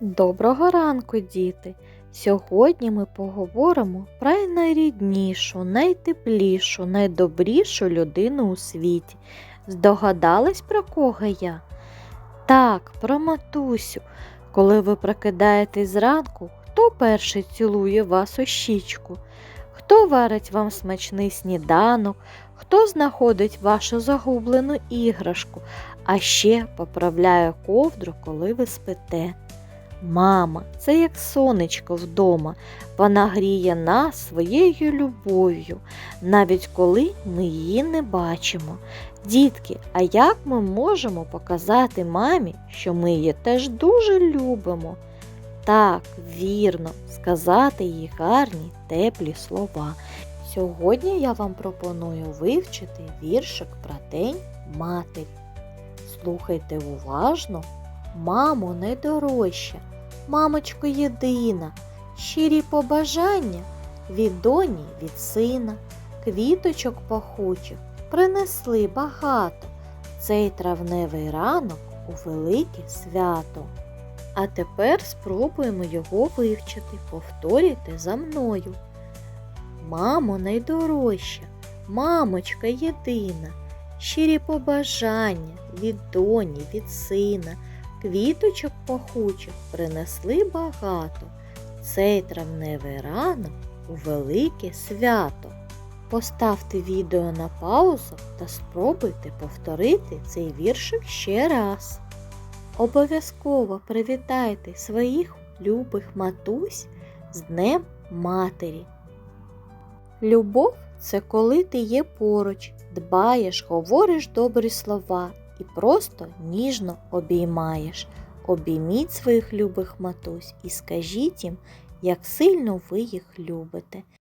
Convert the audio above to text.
Доброго ранку, діти! Сьогодні ми поговоримо про найріднішу, найтеплішу, найдобрішу людину у світі. Здогадались, про кого я? Так, про матусю. Коли ви прокидаєтесь зранку, хто перший цілує вас у щічку? Хто варить вам смачний сніданок, хто знаходить вашу загублену іграшку, а ще поправляє ковдру, коли ви спите? Мама, це як сонечко вдома. Вона гріє нас своєю любов'ю, навіть коли ми її не бачимо. Дітки, а як ми можемо показати мамі, що ми її теж дуже любимо? Так, вірно, сказати їй гарні, теплі слова. Сьогодні я вам пропоную вивчити віршик про День Матері. Слухайте уважно Мамо найдорожча, мамочко єдина, щирі побажання від доні, від сина, квіточок пахучих принесли багато. Цей травневий ранок у велике свято. А тепер спробуємо його вивчити, повторюйте за мною. Мамо найдорожча, мамочка єдина, щирі побажання від доні, від сина. Квіточок пахучих принесли багато. Цей травневий ранок у велике свято. Поставте відео на паузу та спробуйте повторити цей віршик ще раз. Обов'язково привітайте своїх любих матусь з Днем Матері. Любов це коли ти є поруч, дбаєш, говориш добрі слова і просто ніжно обіймаєш. Обійміть своїх любих матусь і скажіть їм, як сильно ви їх любите.